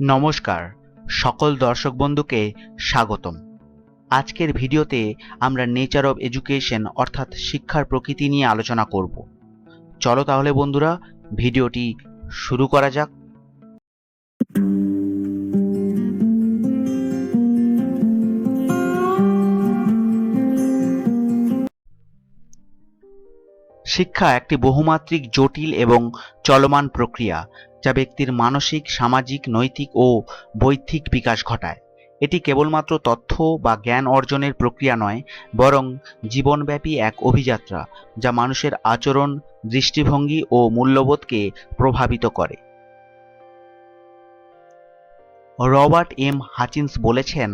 নমস্কার, সকল দর্শক বন্ধুকে স্বাগতম। আজকের ভিডিওতে আমরা নেচার অব এডুকেশন অর্থাৎ শিক্ষার প্রকৃতি নিয়ে আলোচনা করব। চলো তাহলে বন্ধুরা, ভিডিওটি শুরু করা যাক। শিক্ষা একটি বহুমাত্রিক জটিল এবং চলমান প্রক্রিয়া। যা ব্যক্তির মানসিক, সামাজিক, নৈতিক ও বৈধিক বিকাশ ঘটায়। এটি কেবলমাত্র তথ্য বা জ্ঞান অর্জনের প্রক্রিয়া নয়, বরং জীবনব্যাপী এক অভিযাত্রা যা মানুষের আচরণ, দৃষ্টিভঙ্গি ও মূল্যবোধকে প্রভাবিত করে। Robert M. হাচিন্স বলেছেন,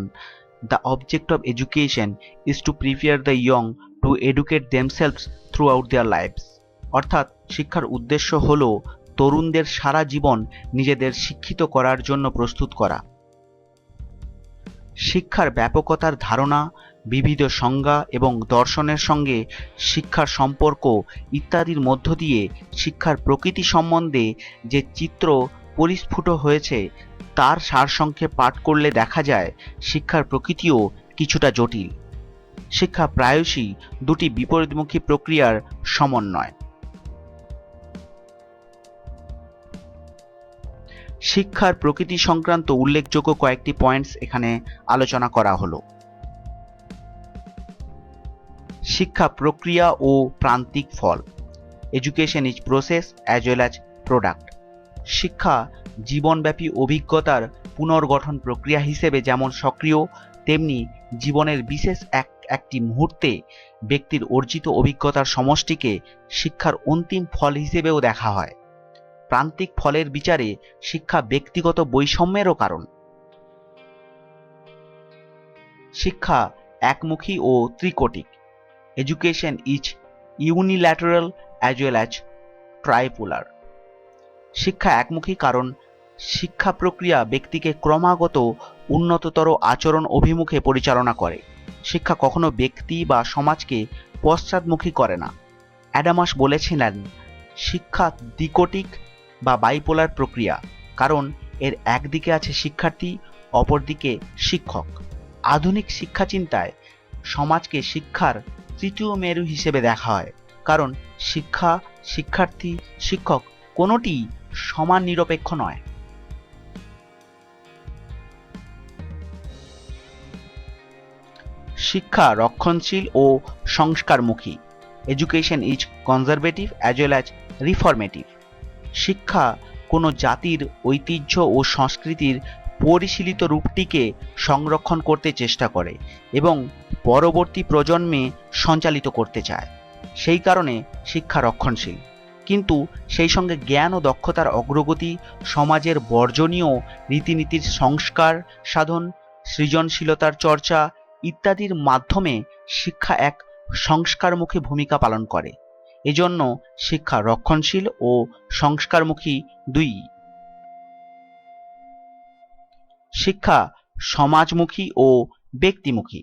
the object of education is to prepare the young to educate themselves throughout their lives. অর্থাৎ শিক্ষার উদ্দেশ্য হল তরুণদের সারা জীবন নিজেদের শিক্ষিত করার জন্য প্রস্তুত করা। শিক্ষার ব্যাপকতার ধারণা, বিবিধ সংজ্ঞা এবং দর্শনের সঙ্গে শিক্ষার সম্পর্ক ইত্যাদির মধ্য দিয়ে শিক্ষার প্রকৃতি সম্বন্ধে যে চিত্র পরিস্ফুট হয়েছে, তার সারসংক্ষেপ পাঠ করলে দেখা যায় শিক্ষার প্রকৃতিও কিছুটা জটিল। শিক্ষা প্রায়শই দুটি বিপরীতমুখী প্রক্রিয়ার সমন্বয়। শিক্ষার প্রকৃতি সংক্রান্ত উল্লেখযোগ্য কয়েকটি পয়েন্টস এখানে আলোচনা করা হলো। শিক্ষা প্রক্রিয়া ও প্রান্তিক ফল। Education is process as well as product শিক্ষা জীবনব্যাপী অভিজ্ঞতার পুনর্গঠন প্রক্রিয়া হিসেবে যেমন সক্রিয়, তেমনি জীবনের বিশেষ এক, একটি মুহূর্তে ব্যক্তির অর্জিত অভিজ্ঞতার সমষ্টিকে শিক্ষার অন্তিম ফল হিসেবেও দেখা হয়। প্রান্তিক ফলের বিচারে শিক্ষা ব্যক্তিগত বৈষম্যেরও কারণ। শিক্ষা একমুখী ও ত্রিকোটিক। Education is unilateral as well as tripolar শিক্ষা একমুখী কারণ শিক্ষা প্রক্রিয়া ব্যক্তিকে ক্রমাগত উন্নততর আচরণ অভিমুখে পরিচালনা করে। শিক্ষা কখনো ব্যক্তি বা সমাজকে পশ্চাদমুখী করে না। অ্যাডামাস বলেছিলেন, শিক্ষা দ্বিকোটিক বা বাইপোলার প্রক্রিয়া, কারণ এর একদিকে আছে শিক্ষার্থী, অপরদিকে শিক্ষক। আধুনিক শিক্ষা চিন্তায় সমাজকে শিক্ষার তৃতীয় মেরু হিসেবে দেখা হয়, কারণ শিক্ষা, শিক্ষার্থী, শিক্ষক কোনোটি সমান নিরপেক্ষ নয়। শিক্ষা রক্ষণশীল ও সংস্কারমুখী। Education is conservative as well as reformative শিক্ষা কোনো জাতির ঐতিহ্য ও সংস্কৃতির পরিশীলিত রূপটিকে সংরক্ষণ করতে চেষ্টা করে এবং পরবর্তী প্রজন্মে সঞ্চালিত করতে চায়। সেই কারণে শিক্ষা রক্ষণশীল। কিন্তু সেই সঙ্গে জ্ঞান ও দক্ষতার অগ্রগতি, সমাজের বর্জনীয় রীতিনীতির সংস্কার সাধন, সৃজনশীলতার চর্চা ইত্যাদির মাধ্যমে শিক্ষা এক সংস্কারমুখী ভূমিকা পালন করে। এজন্য শিক্ষা রক্ষণশীল ও সংস্কারমুখী দুই। শিক্ষা সমাজমুখী ও ব্যক্তিমুখী।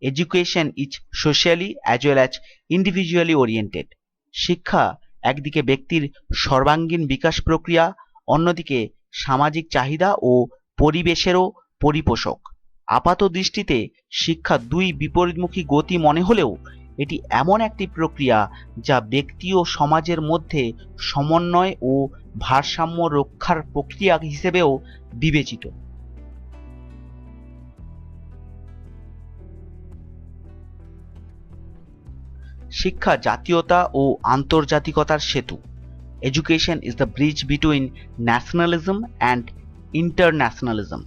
Education is socially as well as individually oriented শিক্ষা একদিকে ব্যক্তির সর্বাঙ্গীন বিকাশ প্রক্রিয়া, অন্যদিকে সামাজিক চাহিদা ও পরিবেশেরও পরিপোষক। আপাত দৃষ্টিতে শিক্ষা দুই বিপরীতমুখী গতি মনে হলেও এটি এমন একটি প্রক্রিয়া যা ব্যক্তি ও সমাজের মধ্যে সমন্বয় ও ভারসাম্য রক্ষার প্রক্রিয়া হিসেবেও বিবেচিত। শিক্ষা জাতীয়তা ও আন্তর্জাতিকতার সেতু। Education is the bridge between nationalism and internationalism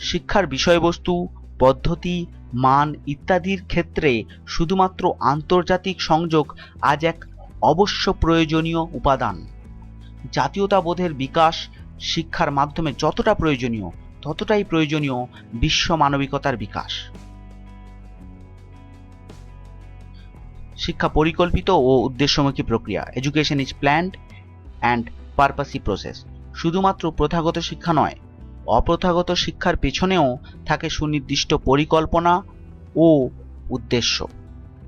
শিক্ষার বিষয়বস্তু পদ্ধতি, মান ইত্যাদির ক্ষেত্রে শুধুমাত্র আন্তর্জাতিক সংযোগ আজ এক অবশ্য প্রয়োজনীয় উপাদান। জাতীয়তাবোধের বিকাশ শিক্ষার মাধ্যমে যতটা প্রয়োজনীয়, ততটাই প্রয়োজনীয় বিশ্ব মানবিকতার বিকাশ। শিক্ষা পরিকল্পিত ও উদ্দেশ্যমুখী প্রক্রিয়া education is planned and purposive process শুধুমাত্র প্রথাগত শিক্ষা নয় অপ্রথাগত শিক্ষার পেছনেও থাকে সুনির্দিষ্ট পরিকল্পনা ও উদ্দেশ্য।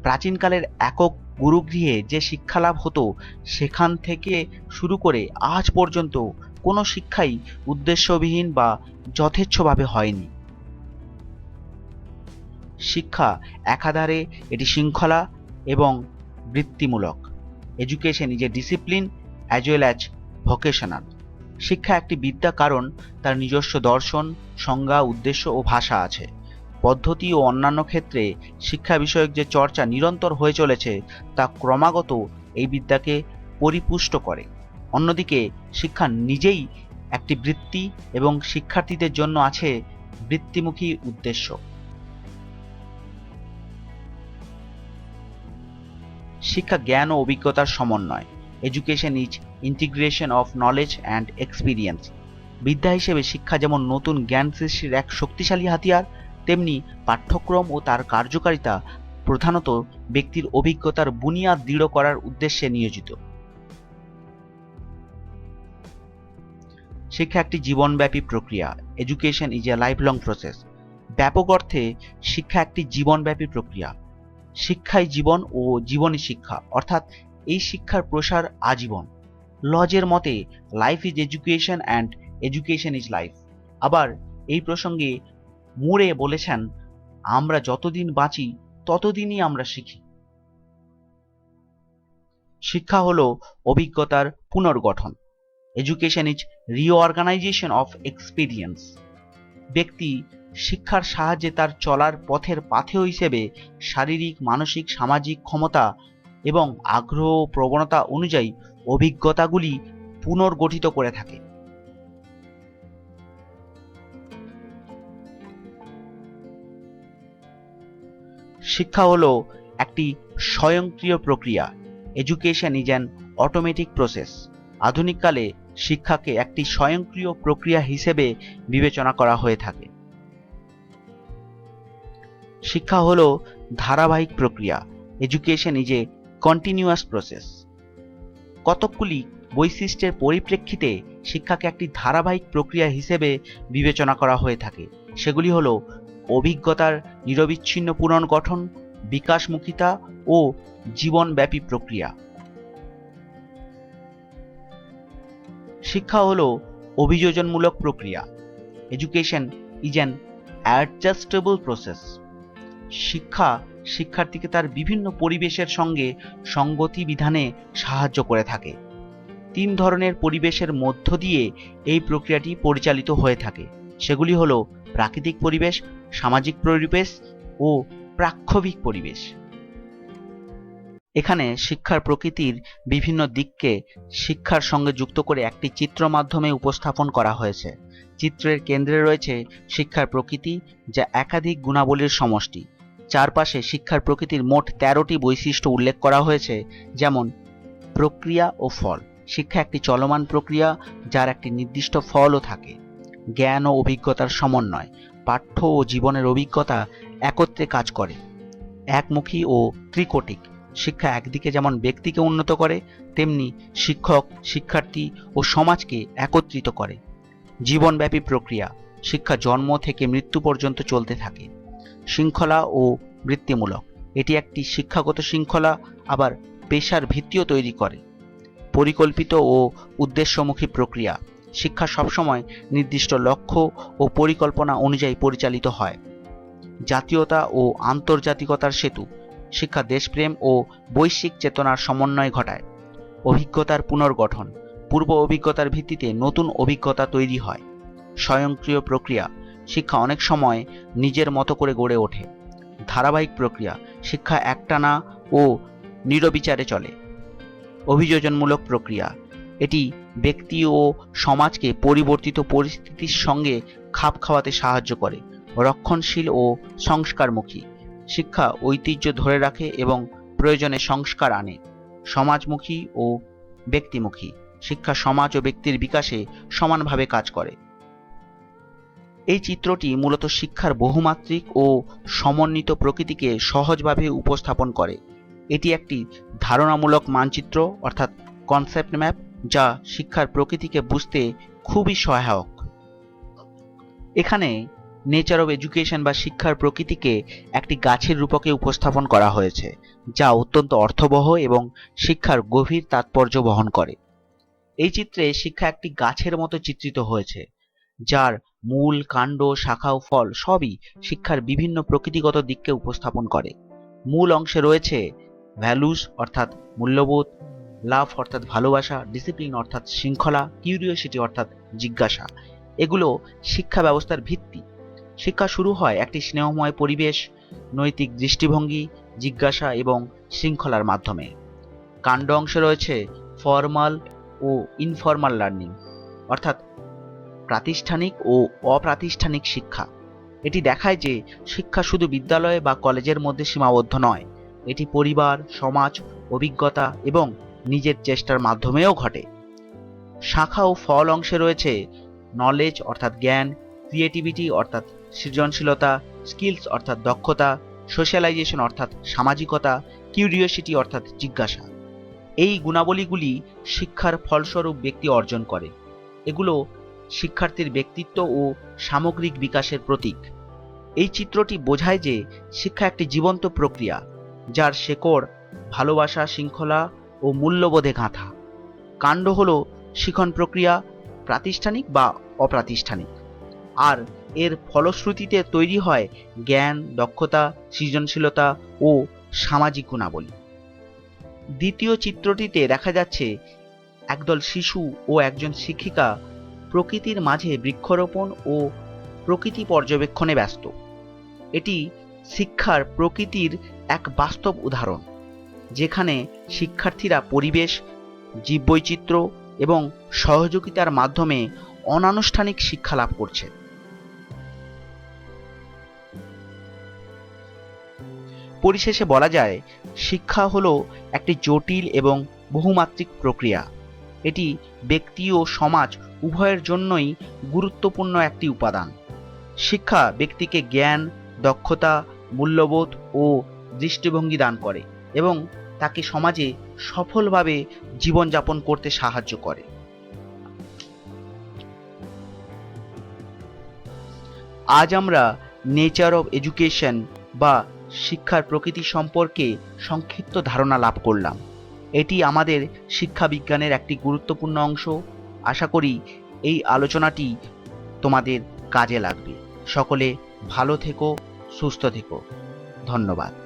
প্রাচীনকালের একক গুরুগৃহে যে শিক্ষালাভ হতো, সেখান থেকে শুরু করে আজ পর্যন্ত কোনো শিক্ষাই উদ্দেশ্যবিহীন বা যথেচ্ছভাবে হয়নি। শিক্ষা একাধারে এটি শৃঙ্খলা এবং বৃত্তিমূলক। Education is a discipline as well as vocational শিক্ষা একটি বিদ্যা কারণ, তার নিজস্ব দর্শন, সংজ্ঞা, উদ্দেশ্য ও ভাষা আছে। পদ্ধতি ও অন্যান্য ক্ষেত্রে শিক্ষা বিষয়ক যে চর্চা নিরন্তর হয়ে চলেছে, তা ক্রমাগত এই বিদ্যাকে পরিপুষ্ট করে। অন্যদিকে, শিক্ষা নিজেই একটি বৃত্তি এবং শিক্ষার্থীদের জন্য আছে বৃত্তিমুখী উদ্দেশ্য। শিক্ষা জ্ঞান ও অভিজ্ঞতার সমন্বয়। Education is integration of knowledge and experience বিদ্যা হিসেবে শিক্ষা যেমন নতুন জ্ঞান সৃষ্টির এক শক্তিশালী হাতিয়ার, তেমনি পাঠ্যক্রম ও তার কার্যকারিতা প্রধানত ব্যক্তির অভিজ্ঞতার বুনিয়াদ দৃঢ় করার উদ্দেশ্যে নিয়োজিত। শিক্ষা একটি জীবনব্যাপী প্রক্রিয়া। Education is a life long process ব্যাপক অর্থে শিক্ষা একটি জীবনব্যাপী প্রক্রিয়া। শিক্ষাই জীবন ও জীবনী শিক্ষা, অর্থাৎ এই শিক্ষার প্রসার আজীবন। লজের মতে life is education and education is life আবার এই প্রসঙ্গে মুরে বলেছেন, আমরা যতদিন বাঁচি, ততদিনই আমরা শিখি। শিক্ষা হলো অভিজ্ঞতার পুনর্গঠন। Education is reorganisation of experience ব্যক্তি শিক্ষার সাহায্যে তার চলার পথের পাথেয় হিসেবে শারীরিক, মানসিক, সামাজিক ক্ষমতা এবং আগ্রহ প্রবণতা অনুযায়ী অভিজ্ঞতাগুলি পুনর্গঠিত করে থাকে। শিক্ষা হলো একটি স্বয়ংক্রিয় প্রক্রিয়া। Education is an automatic process আধুনিককালে শিক্ষাকে একটি স্বয়ংক্রিয় প্রক্রিয়া হিসেবে বিবেচনা করা হয়ে থাকে। শিক্ষা হলো ধারাবাহিক প্রক্রিয়া। Education is a continuous process কতকগুলি বৈশিষ্ট্যের পরিপ্রেক্ষিতে শিক্ষাকে একটি ধারাবাহিক প্রক্রিয়া হিসেবে বিবেচনা করা হয়ে থাকে। সেগুলি হল অভিজ্ঞতার নিরবিচ্ছিন্ন পুনর্গঠন বিকাশমুখিতা ও জীবনব্যাপী প্রক্রিয়া। শিক্ষা হল অভিযোজনমূলক প্রক্রিয়া। Education is an adjustable process শিক্ষা শিক্ষার্থীকে তার বিভিন্ন পরিবেশের সঙ্গে সঙ্গতি বিধানে সাহায্য করে থাকে। তিন ধরনের পরিবেশের মধ্য দিয়ে এই প্রক্রিয়াটি পরিচালিত হয়ে থাকে। সেগুলি হলো প্রাকৃতিক পরিবেশ, সামাজিক পরিবেশ ও প্রাক্ষবিক পরিবেশ। এখানে শিক্ষার প্রকৃতির বিভিন্ন দিককে শিক্ষার সঙ্গে যুক্ত করে একটি চিত্র মাধ্যমে উপস্থাপন করা হয়েছে। চিত্রের কেন্দ্রে রয়েছে শিক্ষার প্রকৃতি যা একাধিক গুণাবলীর সমষ্টি। চারপাশে শিক্ষার প্রকৃতির মোট তেরোটি বৈশিষ্ট্য উল্লেখ করা হয়েছে, যেমন প্রক্রিয়া ও ফল। শিক্ষা একটি চলমান প্রক্রিয়া, যার একটি নির্দিষ্ট ফলও থাকে। জ্ঞান ও অভিজ্ঞতার সমন্বয়। পাঠ্য ও জীবনের অভিজ্ঞতা একত্রে কাজ করে। একমুখী ও ত্রিকোটিক। শিক্ষা একদিকে যেমন ব্যক্তিকে উন্নত করে, তেমনি শিক্ষক, শিক্ষার্থী ও সমাজকে একত্রিত করে। জীবনব্যাপী প্রক্রিয়া। শিক্ষা জন্ম থেকে মৃত্যু পর্যন্ত চলতে থাকে। শৃঙ্খলা ও বৃত্তিমূলক। এটি একটি শিক্ষাগত শৃঙ্খলা, আবার পেশার ভিত্তিও তৈরি করে। পরিকল্পিত ও উদ্দেশ্যমুখী প্রক্রিয়া। শিক্ষা সবসময় নির্দিষ্ট লক্ষ্য ও পরিকল্পনা অনুযায়ী পরিচালিত হয়। জাতীয়তা ও আন্তর্জাতিকতার সেতু। শিক্ষা দেশপ্রেম ও বৈশ্বিক চেতনার সমন্বয় ঘটায়। অভিজ্ঞতার পুনর্গঠন। পূর্ব অভিজ্ঞতার ভিত্তিতে নতুন অভিজ্ঞতা তৈরি হয়। স্বয়ংক্রিয় প্রক্রিয়া। শিক্ষা অনেক সময় নিজের মতো করে গড়ে ওঠে। ধারাবাহিক প্রক্রিয়া, শিক্ষা একটানা ও নিরবিচারে চলে। অভিযোজনমূলক প্রক্রিয়া, এটি ব্যক্তি ও সমাজকে পরিবর্তিত পরিস্থিতির সঙ্গে খাপ খাওয়াতে সাহায্য করে, রক্ষণশীল ও সংস্কারমুখী। শিক্ষা ঐতিহ্য ধরে রাখে এবং প্রয়োজনে সংস্কার আনে, সমাজমুখী ও ব্যক্তিমুখী। শিক্ষা সমাজ ও ব্যক্তির বিকাশে সমানভাবে কাজ করে। এই চিত্রটি মূলত শিক্ষার বহুমাত্রিক ও সমন্বিত প্রকৃতিকে সহজভাবে উপস্থাপন করে। এটি একটি ধারণামূলক মানচিত্র, অর্থাৎ কনসেপ্ট ম্যাপ যা শিক্ষার প্রকৃতিকে বুঝতে খুবই সহায়ক। এখানে নেচার অব এডুকেশন বা শিক্ষার প্রকৃতিকে একটি গাছের রূপকে উপস্থাপন করা হয়েছে, যা অত্যন্ত অর্থবহ এবং শিক্ষার গভীর তাৎপর্য বহন করে। এই চিত্রে শিক্ষা একটি গাছের মতো চিত্রিত হয়েছে। যার মূল কাণ্ড, শাখা ও ফল সবই শিক্ষার বিভিন্ন প্রকৃতিগত দিককে উপস্থাপন করে। মূল অংশে রয়েছে ভ্যালুস অর্থাৎ মূল্যবোধ লাভ অর্থাৎ ভালোবাসা ডিসিপ্লিন অর্থাৎ শৃঙ্খলা কিউরিওসিটি অর্থাৎ জিজ্ঞাসা। এগুলো শিক্ষা ব্যবস্থার ভিত্তি। শিক্ষা শুরু হয় একটি স্নেহময় পরিবেশ, নৈতিক দৃষ্টিভঙ্গি, জিজ্ঞাসা এবং শৃঙ্খলার মাধ্যমে। কাণ্ড অংশে রয়েছে ফর্মাল ও ইনফর্মাল লার্নিং অর্থাৎ প্রাতিষ্ঠানিক ও অপ্রাতিষ্ঠানিক শিক্ষা। এটি দেখায় যে শিক্ষা শুধু বিদ্যালয় বা কলেজের মধ্যে সীমাবদ্ধ নয়, এটি পরিবার, সমাজ, অভিজ্ঞতা এবং নিজের চেষ্টার মাধ্যমেও ঘটে। শাখা ও ফল অংশে রয়েছে নলেজ অর্থাৎ জ্ঞান ক্রিয়েটিভিটি অর্থাৎ সৃজনশীলতা স্কিলস অর্থাৎ দক্ষতা সোশ্যালাইজেশন অর্থাৎ সামাজিকতা কিউরিওসিটি অর্থাৎ জিজ্ঞাসা। এই গুণাবলীগুলি শিক্ষার ফলস্বরূপ ব্যক্তি অর্জন করে। এগুলো শিক্ষার্থীর ব্যক্তিত্ব ও সামগ্রিক বিকাশের প্রতীক। এই চিত্রটি বোঝায় যে শিক্ষা একটি জীবন্ত প্রক্রিয়া, যার শেকড়, ভালোবাসা শৃঙ্খলা ও মূল্যবোধে গাঁথা। কাণ্ড হল শিখন প্রক্রিয়া, প্রাতিষ্ঠানিক বা অপ্রাতিষ্ঠানিক। আর এর ফলশ্রুতিতে তৈরি হয় জ্ঞান, দক্ষতা, সৃজনশীলতা ও সামাজিক গুণাবলী। দ্বিতীয় চিত্রটিতে দেখা যাচ্ছে একদল শিশু ও একজন শিক্ষিকা প্রকৃতির মাঝে বৃক্ষরোপণ ও প্রকৃতি পর্যবেক্ষণে ব্যস্ত। এটি শিক্ষার প্রকৃতির এক বাস্তব উদাহরণ, যেখানে শিক্ষার্থীরা পরিবেশ, জীববৈচিত্র্য এবং সহযোগিতার মাধ্যমে অনানুষ্ঠানিক শিক্ষা লাভ করছে। পরিশেষে বলা যায়, শিক্ষা হলো একটি জটিল এবং বহুমাত্রিক প্রক্রিয়া। এটি ব্যক্তি ও সমাজ উভয়ের জন্যই গুরুত্বপূর্ণ একটি উপাদান। শিক্ষা ব্যক্তিকে জ্ঞান, দক্ষতা, মূল্যবোধ ও দৃষ্টিভঙ্গি দান করে এবং তাকে সমাজে সফলভাবে জীবনযাপন করতে সাহায্য করে। আজ আমরা নেচার অফ এডুকেশন বা শিক্ষার প্রকৃতি সম্পর্কে সংক্ষিপ্ত ধারণা লাভ করলাম। এটি আমাদের শিক্ষা বিজ্ঞানের একটি গুরুত্বপূর্ণ অংশ। আশা করি এই আলোচনাটি তোমাদের কাজে লাগবে। সকলে ভালো থেকো সুস্থ থেকো। ধন্যবাদ।